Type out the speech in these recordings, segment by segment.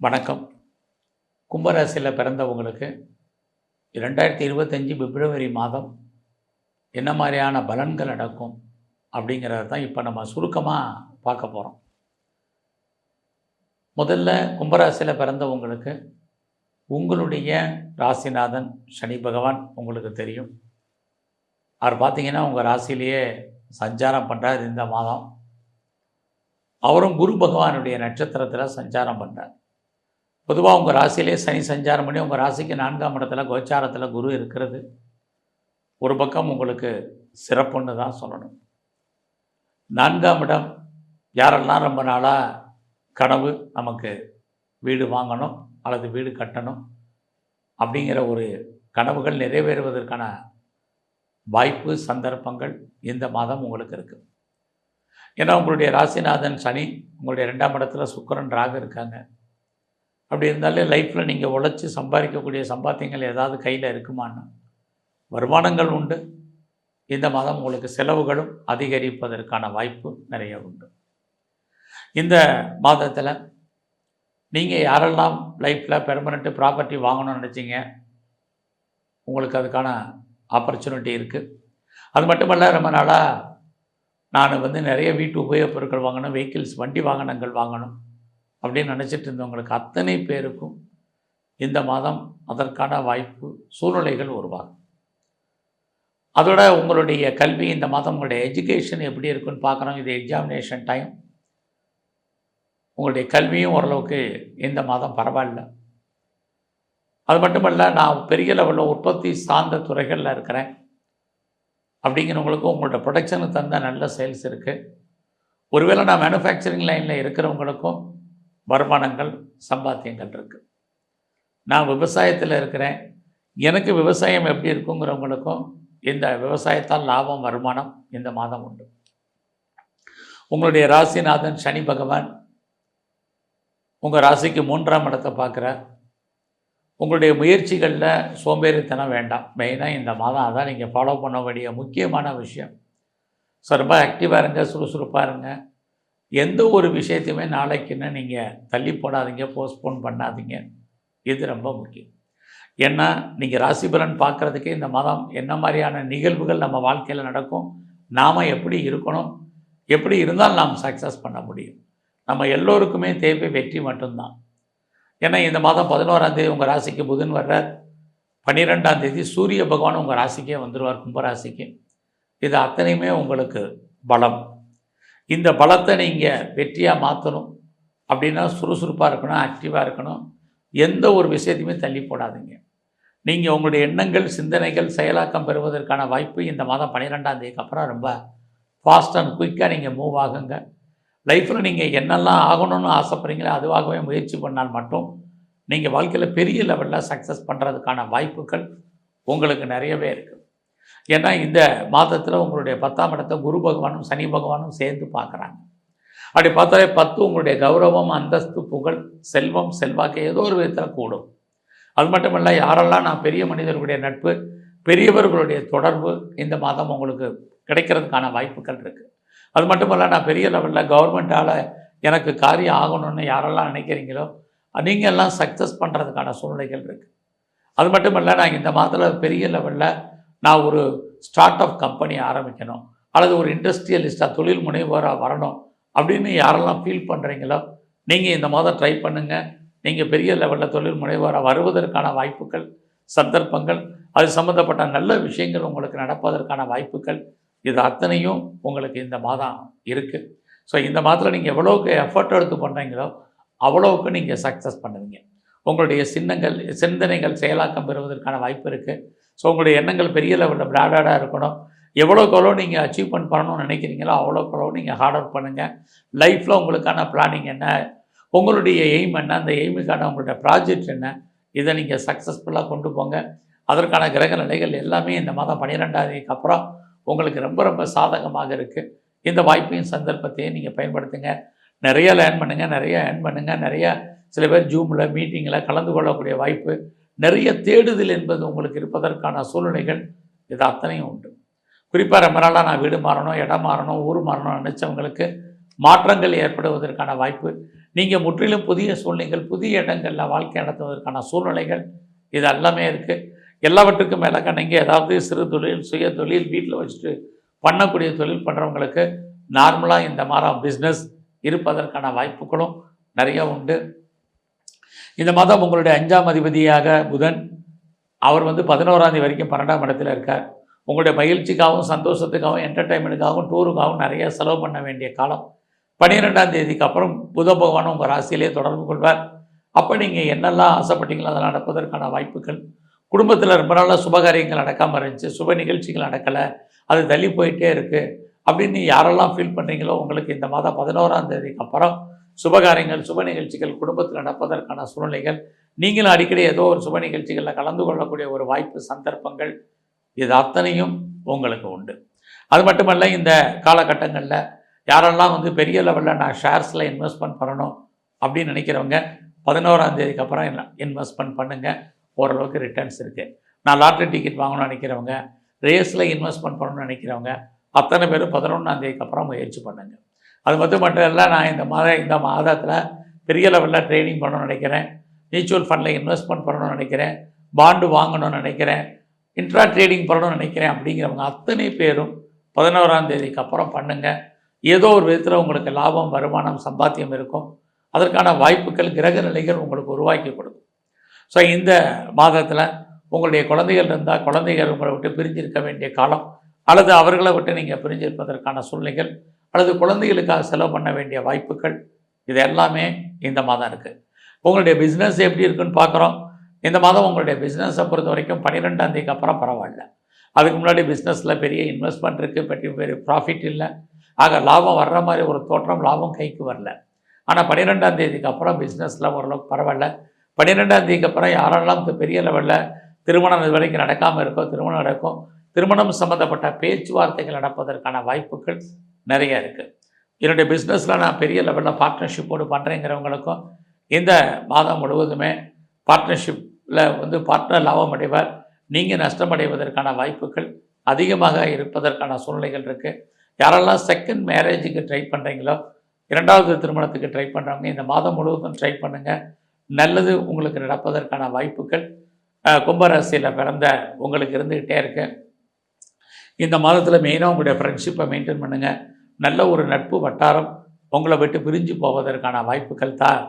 வணக்கம். கும்பராசியில் பிறந்தவங்களுக்கு ரெண்டாயிரத்தி இருபத்தஞ்சி பிப்ரவரி மாதம் என்ன மாதிரியான பலன்கள் நடக்கும் அப்படிங்கிறத தான் இப்போ நம்ம சுருக்கமாக பார்க்க போகிறோம் முதல்ல கும்பராசியில் பிறந்தவங்களுக்கு உங்களுடைய ராசிநாதன் சனி பகவான் உங்களுக்கு தெரியும். அவர் பார்த்தீங்கன்னா உங்கள் ராசியிலேயே சஞ்சாரம் பண்ணுறார் இந்த மாதம். அவரும் குரு பகவானுடைய நட்சத்திரத்தில் சஞ்சாரம் பண்ணுறார் பொதுவாக உங்கள் ராசியிலே சனி சஞ்சாரம் பண்ணி உங்கள் ராசிக்கு நான்காம் இடத்துல கோச்சாரத்தில் குரு இருக்கிறது. ஒரு பக்கம் உங்களுக்கு சிறப்புன்னு தான் சொல்லணும். நான்காம் இடம் யாரெல்லாம் ரொம்ப நாளாக கனவு நமக்கு வீடு வாங்கணும் அல்லது வீடு கட்டணும் அப்படிங்கிற ஒரு கனவுகள் நிறைவேறுவதற்கான வாய்ப்பு சந்தர்ப்பங்கள் இந்த மாதம் உங்களுக்கு இருக்குது ஏன்னா உங்களுடைய ராசிநாதன் சனி உங்களுடைய ரெண்டாம் இடத்துல சுக்கரன் ராக இருக்காங்க. அப்படி இருந்தாலே லைஃப்பில் நீங்கள் உழைச்சி சம்பாதிக்கக்கூடிய சம்பாத்தியங்கள் ஏதாவது கையில் இருக்குமான்னு. வருமானங்கள் உண்டு. இந்த மாதம் உங்களுக்கு செலவுகளும் அதிகரிப்பதற்கான வாய்ப்பு நிறைய உண்டு. இந்த மாதத்தில் நீங்கள் யாரெல்லாம் லைஃப்பில் பெர்மனெண்ட்டு ப்ராப்பர்ட்டி வாங்கணும்னு நினச்சிங்க உங்களுக்கு அதுக்கான ஆப்பர்ச்சுனிட்டி இருக்குது அது மட்டுமல்ல ரொம்ப நாளாக நான் வந்து நிறைய வீட்டு உபயோகப் பொருட்கள் வாங்கணும் வெஹிக்கிள்ஸ் வண்டி வாகனங்கள் வாங்கணும் அப்படின்னு நினச்சிட்டு இருந்தவங்களுக்கு அத்தனை பேருக்கும் இந்த மாதம் அதற்கான வாய்ப்பு சூழ்நிலைகள் உருவாகும். அதோட உங்களுடைய கல்வி இந்த மாதம் உங்களுடைய எஜுகேஷன் எப்படி இருக்குன்னு பார்க்குறோம் இது எக்ஸாமினேஷன் டைம் உங்களுடைய கல்வியும் ஓரளவுக்கு இந்த மாதம் பரவாயில்ல. அது மட்டுமல்ல நான் பெரிய லெவலில் உற்பத்தி சார்ந்த துறைகளில் இருக்கிறேன். அப்படிங்கிறவங்களுக்கும் உங்களோட ப்ரொடக்ஷனுக்கு தந்த நல்ல சேல்ஸ் இருக்குது ஒருவேளை நான் மேனுஃபேக்சரிங் லைனில் இருக்கிறவங்களுக்கும் வருமானங்கள் சம்பாத்தியங்கள் இருக்குது நான் விவசாயத்தில் இருக்கிறேன். எனக்கு விவசாயம் எப்படி இருக்குங்கிறவங்களுக்கும் இந்த விவசாயத்தால் லாபம் வருமானம் இந்த மாதம் உண்டு. உங்களுடைய ராசிநாதன் சனி பகவான் உங்கள் ராசிக்கு மூன்றாம் இடத்தை பார்க்குறார். உங்களுடைய முயற்சிகளில் சோம்பேறித்தனம் வேண்டாம். மெயினாக இந்த மாதம் அதான் நீங்கள் ஃபாலோ பண்ண வேண்டிய முக்கியமான விஷயம். ஸோ ரொம்ப ஆக்டிவாக இருங்க சுறுசுறுப்பாக இருங்க. எந்த ஒரு விஷயத்தையுமே நாளைக்குன்னு நீங்கள் தள்ளி போடாதீங்க போஸ்ட்போன் பண்ணாதீங்க. இது ரொம்ப முக்கியம். ஏன்னா நீங்கள் ராசிபலன் பார்க்குறதுக்கே இந்த மாதம் என்ன மாதிரியான நிகழ்வுகள் நம்ம வாழ்க்கையில் நடக்கும் நாம் எப்படி இருக்கணும் எப்படி இருந்தால் நாம் சக்ஸஸ் பண்ண முடியும். நம்ம எல்லோருக்குமே தேவை வெற்றி மட்டும்தான். ஏன்னா இந்த மாதம் பதினோராம் தேதி உங்கள் ராசிக்கு புதன் வர்றார். பன்னிரெண்டாம் தேதி சூரிய பகவான் உங்கள் ராசிக்கே வந்துடுவார் கும்பராசிக்கு. இது அத்தனையுமே உங்களுக்கு பலம். இந்த பலத்தை நீங்கள் வெற்றியாக மாற்றணும் அப்படின்னா சுறுசுறுப்பாக இருக்கணும் ஆக்டிவாக இருக்கணும். எந்த ஒரு விஷயத்தையுமே தள்ளி போடாதீங்க. நீங்கள் உங்களுடைய எண்ணங்கள் சிந்தனைகள் செயலாக்கம் பெறுவதற்கான வாய்ப்பு இந்த மாதம் பன்னிரெண்டாம் தேதிக்கு அப்புறம் ரொம்ப ஃபாஸ்ட் அண்ட் குயிக்காக நீங்கள் மூவ் ஆகுங்க. லைஃப்பில் நீங்கள் என்னெல்லாம் ஆகணும்னு ஆசைப்படுறீங்களோ அதுவாகவே முயற்சி பண்ணால் மட்டும் நீங்கள் வாழ்க்கையில் பெரிய லெவலில் சக்ஸஸ் பண்ணுறதுக்கான வாய்ப்புகள் உங்களுக்கு நிறையவே இருக்குது ஏன்னா இந்த மாதத்தில் உங்களுடைய பத்தாம் இடத்தை குரு பகவானும் சனி பகவானும் சேர்ந்து பார்க்குறாங்க. அப்படி பார்த்தாலே பத்து உங்களுடைய கௌரவம் அந்தஸ்து புகழ் செல்வம் செல்வாக்கு ஏதோ ஒரு விதத்தில் கூடும். அது மட்டுமல்ல யாரெல்லாம் நான் பெரிய மனிதர்களுடைய நட்பு பெரியவர்களுடைய தொடர்பு இந்த மாதம் உங்களுக்கு கிடைக்கிறதுக்கான வாய்ப்புகள் இருக்குது அது மட்டுமல்ல நான் பெரிய லெவலில் கவர்மெண்ட்டால் எனக்கு காரியம் ஆகணும்னு யாரெல்லாம் நினைக்கிறீங்களோ நீங்கள் எல்லாம் சக்ஸஸ் பண்ணுறதுக்கான சூழ்நிலைகள் இருக்குது அது மட்டுமல்ல நான் இந்த மாதத்தில் பெரிய லெவலில் நான் ஒரு ஸ்டார்ட் அப் கம்பெனி ஆரம்பிக்கணும். அல்லது ஒரு இண்டஸ்ட்ரியலிஸ்ட்டாக தொழில் முனைவோராக வரணும் அப்படின்னு யாரெல்லாம் ஃபீல் பண்ணுறீங்களோ நீங்கள் இந்த மாதம் ட்ரை பண்ணுங்கள் நீங்கள் பெரிய லெவலில் தொழில் முனைவோராக வருவதற்கான வாய்ப்புகள் சந்தர்ப்பங்கள் அது சம்மந்தப்பட்ட நல்ல விஷயங்கள் உங்களுக்கு நடப்பதற்கான வாய்ப்புகள் இது அத்தனையும் உங்களுக்கு இந்த மாதம் இருக்குது ஸோ இந்த மாதத்தில் நீங்கள் எவ்வளோக்கு எஃபர்ட் எடுத்து பண்ணுறீங்களோ அவ்வளோவுக்கு நீங்கள் சக்ஸஸ் பண்ணுவீங்க. உங்களுடைய சின்னங்கள் சிந்தனைகள் செயலாக்கம் பெறுவதற்கான வாய்ப்பு இருக்குது ஸோ உங்களுடைய எண்ணங்கள் பெரிய லெவலில் பிராடாடாக இருக்கணும். எவ்வளோக்கு எவ்வளோ நீங்கள் அச்சீவ்மெண்ட் பண்ணணும்னு நினைக்கிறீங்களோ அவ்வளோக்கு எவ்வளோ நீங்கள் ஹார்ட் ஒர்க் பண்ணுங்கள் லைஃப்பில் உங்களுக்கான பிளானிங் என்ன? உங்களுடைய எய்ம் என்ன? அந்த எய்முக்கான உங்களுடைய ப்ராஜெக்ட் என்ன? இதை நீங்கள் சக்ஸஸ்ஃபுல்லாக கொண்டு போங்க. அதற்கான கிரக நிலைகள் எல்லாமே இந்த மாதம் பன்னிரெண்டாம் தேதிக்கு அப்புறம் உங்களுக்கு ரொம்ப ரொம்ப சாதகமாக இருக்குது இந்த வாய்ப்பையும் சந்தர்ப்பத்தையும் நீங்கள் பயன்படுத்துங்க. நிறைய லேர்ன் பண்ணுங்கள் நிறைய ஏர்ன் பண்ணுங்கள் நிறைய சில பேர் ஜூமில் மீட்டிங்கில் கலந்து கொள்ளக்கூடிய வாய்ப்பு. நிறைய தேடுதல் என்பது உங்களுக்கு இருப்பதற்கான சூழ்நிலைகள் இது அத்தனையும் உண்டு. குறிப்பாக ரொம்ப நாளாக நான் வீடு மாறணும் இடம் மாறணும் ஊர் மாறணும் நினச்சவங்களுக்கு மாற்றங்கள் ஏற்படுவதற்கான வாய்ப்பு. நீங்கள் முற்றிலும் புதிய சூழ்நிலைகள் புதிய இடங்களில் வாழ்க்கை நடத்துவதற்கான சூழ்நிலைகள் இது எல்லாமே இருக்குது எல்லாவற்றுக்கும் மேலாக நீங்கள் ஏதாவது சிறு தொழில் சுய தொழில் வீட்டில் வச்சுட்டு பண்ணக்கூடிய தொழில் பண்ணுறவங்களுக்கு நார்மலாக இந்த மாதம் பிஸ்னஸ் இருப்பதற்கான வாய்ப்புகளும் நிறைய உண்டு. இந்த மாதம் உங்களுடைய அஞ்சாம் அதிபதியாக புதன் அவர் வந்து பதினோராம் வரைக்கும் பன்னெண்டாம் இடத்துல இருக்கார். உங்களுடைய மகிழ்ச்சிக்காகவும் சந்தோஷத்துக்காகவும் என்டர்டைன்மெண்ட்டுக்காகவும் டூருக்காகவும் நிறைய செலவு பண்ண வேண்டிய காலம். பன்னிரெண்டாம் தேதிக்கு அப்புறம் புத பகவான் உங்கள் ராசியிலே தொடர்பு கொள்வார். அப்போ நீங்கள் என்னெல்லாம் ஆசைப்பட்டீங்களோ அதெல்லாம் நடப்பதற்கான வாய்ப்புகள் குடும்பத்தில் ரொம்ப நாளாக சுபகாரியங்கள் நடக்காமல் இருந்துச்சு சுப நிகழ்ச்சிகள் நடக்கலை அது தள்ளி போயிட்டே இருக்குது அப்படின்னு யாரெல்லாம் ஃபீல் பண்ணுறீங்களோ உங்களுக்கு இந்த மாதம் பதினோராம் தேதிக்கு அப்புறம் சுபகாரியங்கள் சுப நிகழ்ச்சிகள் குடும்பத்தில் நடப்பதற்கான சூழ்நிலைகள் நீங்களும் அடிக்கடி ஏதோ ஒரு சுப நிகழ்ச்சிகளில் கலந்து கொள்ளக்கூடிய ஒரு வாய்ப்பு சந்தர்ப்பங்கள் இது அத்தனையும் உங்களுக்கு உண்டு. அது மட்டுமல்ல இந்த காலகட்டங்களில் யாரெல்லாம் வந்து பெரிய லெவலில் நான் ஷேர்ஸில் இன்வெஸ்ட்மெண்ட் பண்ணணும் அப்படின்னு நினைக்கிறவங்க பதினோராந்தேதிக்கு அப்புறம் இன்வெஸ்ட்மெண்ட் பண்ணுங்கள் ஓரளவுக்கு ரிட்டர்ன்ஸ் இருக்குது நான் லாட்ரி டிக்கெட் வாங்கணும்னு நினைக்கிறவங்க ரேஸில் இன்வெஸ்ட்மெண்ட் பண்ணணும்னு நினைக்கிறவங்க அத்தனை பேரும் பதினொன்றாந்தேதிக்கு அப்புறம் முயற்சி பண்ணுங்கள் அது மட்டும் மட்டும் இல்லை நான் இந்த மாத இந்த மாதத்தில் பெரிய லெவலில் ட்ரைனிங் பண்ணணும்னு நினைக்கிறேன். மியூச்சுவல் ஃபண்டில் இன்வெஸ்ட்மெண்ட் பண்ணணும்னு நினைக்கிறேன். பாண்டு வாங்கணும்னு நினைக்கிறேன். இன்ட்ரா ட்ரேடிங் பண்ணணும்னு நினைக்கிறேன் அப்படிங்கிறவங்க அத்தனை பேரும் பதினோராம் தேதிக்கு அப்புறம் பண்ணுங்கள் ஏதோ ஒரு விதத்தில் உங்களுக்கு லாபம் வருமானம் சம்பாத்தியம் இருக்கும். அதற்கான வாய்ப்புகள் கிரக நிலைகள் உங்களுக்கு உருவாக்கி கொடுக்கும். ஸோ இந்த மாதத்தில் உங்களுடைய குழந்தைகள் இருந்தால் குழந்தைகள் உங்களை விட்டு பிரிஞ்சிருக்க வேண்டிய காலம் அல்லது அவர்களை விட்டு நீங்கள் பிரிஞ்சிருப்பதற்கான சூழ்நிலைகள் அல்லது குழந்தைகளுக்காக செலவு பண்ண வேண்டிய வாய்ப்புகள் இது எல்லாமே இந்த மாதம் இருக்குது உங்களுடைய பிஸ்னஸ் எப்படி இருக்குன்னு பார்க்குறோம். இந்த மாதம் உங்களுடைய பிஸ்னஸை பொறுத்த வரைக்கும் பன்னிரெண்டாம் தேதிக்கு அப்புறம் பரவாயில்ல. அதுக்கு முன்னாடி பிஸ்னஸில் பெரிய இன்வெஸ்ட்மெண்ட் இருக்குது பெரிய பெரிய ப்ராஃபிட் இல்லை. ஆக லாபம் வர்ற மாதிரி ஒரு தோற்றம் லாபம் கைக்கு வரல. ஆனால் பன்னிரெண்டாம் தேதிக்கு அப்புறம் பிஸ்னஸில் ஓரளவுக்கு பரவாயில்ல. பன்னிரெண்டாம் தேதிக்கு அப்புறம் யாரெல்லாம் இந்த பெரிய லெவலில் திருமணம் இது வரைக்கும் நடக்காமல் இருக்கோ திருமணம் நடக்கும் திருமணம் சம்மந்தப்பட்ட பேச்சுவார்த்தைகள் நடப்பதற்கான வாய்ப்புகள் நிறைய இருக்குது என்னுடைய பிஸ்னஸில் நான் பெரிய லெவலில் பார்ட்னர்ஷிப்போடு பண்ணுறேங்கிறவங்களுக்கும் இந்த மாதம் முழுவதுமே பார்ட்னர்ஷிப்பில் வந்து பார்ட்னர் லாபம் அடைவார். நீங்கள் நஷ்டமடைவதற்கான வாய்ப்புகள் அதிகமாக இருப்பதற்கான சூழ்நிலைகள் இருக்குது யாரெல்லாம் செகண்ட் மேரேஜுக்கு ட்ரை பண்ணுறீங்களோ இரண்டாவது திருமணத்துக்கு ட்ரை பண்ணுறவங்க இந்த மாதம் முழுவதும் ட்ரை பண்ணுங்கள் நல்லது உங்களுக்கு நடப்பதற்கான வாய்ப்புகள் கும்பராசியில் பிறந்த உங்களுக்கு இருந்துக்கிட்டே இருக்கு. இந்த மாதத்தில் மெயினாக உங்களுடைய ஃப்ரெண்ட்ஷிப்பை மெயின்டைன் பண்ணுங்கள் நல்ல ஒரு நட்பு வட்டாரம் உங்களை விட்டு பிரிஞ்சு போவதற்கான வாய்ப்புகள் தான்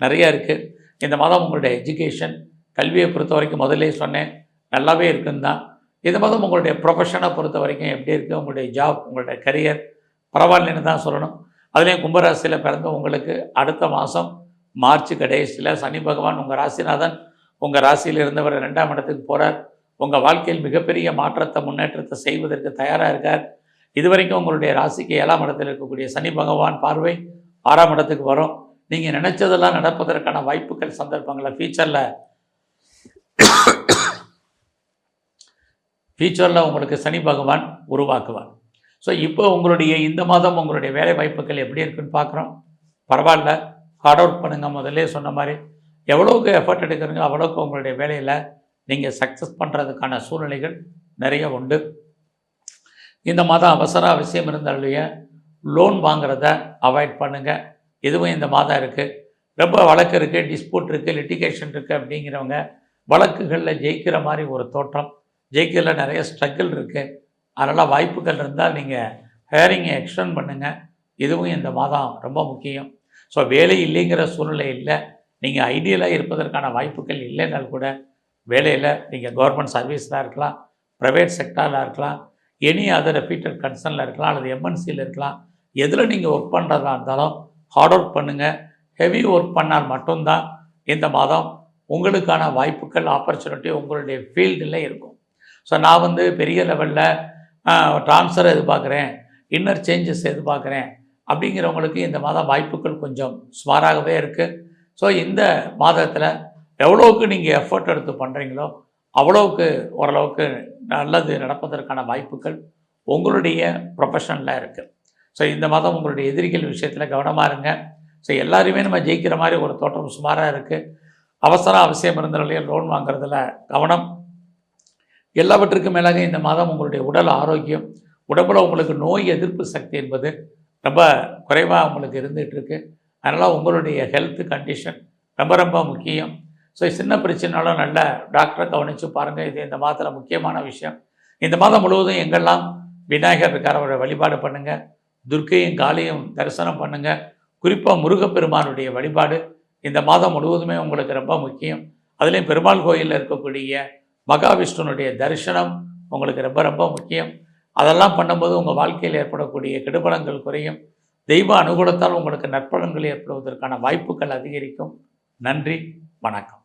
நிறைய இருக்குது இந்த மாதம் உங்களுடைய எஜுகேஷன் கல்வியை பொறுத்த வரைக்கும் முதல்ல சொன்னேன் நல்லாவே இருக்குன்னு தான். இந்த மாதம் உங்களுடைய ப்ரொஃபஷனை பொறுத்த வரைக்கும் எப்படி இருக்குது உங்களுடைய ஜாப் உங்களுடைய கரியர் பரவாயில்லைன்னு தான் சொல்லணும். அதுலேயும் கும்பராசியில் பிறந்த உங்களுக்கு அடுத்த மாதம் மார்ச் கடைசியில் சனி பகவான் உங்கள் ராசிநாதன் உங்கள் ராசியில் இருந்தவர் ரெண்டாம் இடத்துக்கு போகிறார் உங்கள் வாழ்க்கையில் மிகப்பெரிய மாற்றத்தை முன்னேற்றத்தை செய்வதற்கு தயாராக இருக்கார். இதுவரைக்கும் உங்களுடைய ராசிக்கு ஏழாம் இடத்தில் இருக்கக்கூடிய சனி பகவான் பார்வை ஆறாம் இடத்துக்கு வரும். நீங்கள் நினைச்சதெல்லாம் நடப்பதற்கான வாய்ப்புகள் சந்தர்ப்பங்களை ஃபியூச்சரில் ஃபியூச்சரில் உங்களுக்கு சனி பகவான் உருவாக்குவார். ஸோ இப்போ உங்களுடைய இந்த மாதம் உங்களுடைய வேலை வாய்ப்புகள் எப்படி இருக்குன்னு பார்க்குறோம். பரவாயில்ல. ஹார்ட் அவுட் பண்ணுங்கள் முதல்ல சொன்ன மாதிரி எவ்வளோக்கு எஃபர்ட் எடுக்கிறீங்களோ அவ்வளோக்கு உங்களுடைய வேலையில் நீங்கள் சக்ஸஸ் பண்ணுறதுக்கான சூழ்நிலைகள் நிறைய உண்டு. இந்த மாதம் அவசர அவசியம் இருந்தாலுடைய லோன் வாங்குறத அவாய்ட் பண்ணுங்கள் இதுவும் இந்த மாதம் இருக்குது ரொம்ப வழக்கு இருக்குது டிஸ்பியூட் இருக்குது லிட்டிகேஷன் இருக்குது அப்படிங்கிறவங்க வழக்குகளில் ஜெயிக்கிற மாதிரி ஒரு தோற்றம். ஜெயிக்கிறதுல நிறைய ஸ்ட்ரகிள் இருக்குது அதனால் வாய்ப்புகள் இருந்தால் நீங்கள் ஹேரிங்கை எக்ஸ்டெண்ட் பண்ணுங்கள் இதுவும் இந்த மாதம் ரொம்ப முக்கியம். ஸோ வேலை இல்லைங்கிற சூழ்நிலை இல்லை. நீங்கள் ஐடியலாக இருப்பதற்கான வாய்ப்புகள் இல்லைனால் கூட வேலையில் நீங்கள் கவர்மெண்ட் சர்வீஸில் இருக்கலாம் ப்ரைவேட் செக்டாரில் இருக்கலாம் எனி அதர் ரெப்யூட்டட் கன்சர்னில் இருக்கலாம் அல்லது எம்என்சியில் இருக்கலாம் எதில் நீங்கள் ஒர்க் பண்ணுறதா இருந்தாலும் ஹார்ட் ஒர்க் பண்ணுங்கள் ஹெவி ஒர்க் பண்ணால் மட்டும்தான் இந்த மாதம் உங்களுக்கான வாய்ப்புகள் ஆப்பர்ச்சுனிட்டி உங்களுடைய ஃபீல்டில் இருக்கும். ஸோ நான் வந்து பெரிய லெவலில் ட்ரான்ஸ்ஃபர் எதிர்பார்க்குறேன் இன்னர் சேஞ்சஸ் எதிர்பார்க்குறேன். அப்படிங்கிறவங்களுக்கு இந்த மாதம் வாய்ப்புகள் கொஞ்சம் சுமாராகவே இருக்குது ஸோ இந்த மாதத்தில் எவ்வளோவுக்கு நீங்கள் எஃபர்ட் எடுத்து பண்ணுறீங்களோ அவ்வளோவுக்கு ஓரளவுக்கு நல்லது நடப்பதற்கான வாய்ப்புகள் உங்களுடைய ப்ரொஃபஷனில் இருக்குது ஸோ இந்த மாதம் உங்களுடைய எதிரிகள் விஷயத்தில் கவனமாக இருங்க. ஸோ எல்லாருமே நம்ம ஜெயிக்கிற மாதிரி ஒரு தோற்றம் சுமாராக இருக்குது அவசர அவசியம் இருந்த நிலையில் லோன் வாங்குறதுல கவனம். எல்லாவற்றுக்கும் மேலாக இந்த மாதம் உங்களுடைய உடல் ஆரோக்கியம் உடம்புல உங்களுக்கு நோய் எதிர்ப்பு சக்தி என்பது ரொம்ப குறைவாக உங்களுக்கு இருந்துகிட்ருக்கு அதனால் உங்களுடைய ஹெல்த் கண்டிஷன் ரொம்ப ரொம்ப முக்கியம். ஸோ சின்ன பிரச்சனைனாலும் நல்ல டாக்டரை கவனித்து பாருங்கள் இது இந்த மாதத்தில் முக்கியமான விஷயம். இந்த மாதம் முழுவதும் எங்கெல்லாம் விநாயகர் இருக்கார் அவரை வழிபாடு பண்ணுங்கள் துர்க்கையும் காளியும் தரிசனம் பண்ணுங்கள் குறிப்பாக முருகப்பெருமானுடைய வழிபாடு இந்த மாதம் முழுவதுமே உங்களுக்கு ரொம்ப முக்கியம். அதுலேயும் பெருமாள் கோயிலில் இருக்கக்கூடிய மகாவிஷ்ணுனுடைய தரிசனம் உங்களுக்கு ரொம்ப ரொம்ப முக்கியம். அதெல்லாம் பண்ணும்போது உங்கள் வாழ்க்கையில் ஏற்படக்கூடிய கெடுபலங்கள் குறையும். தெய்வ அனுகூலத்தால் உங்களுக்கு நற்பலன்கள் ஏற்படுவதற்கான வாய்ப்புகள் அதிகரிக்கும். நன்றி வணக்கம்.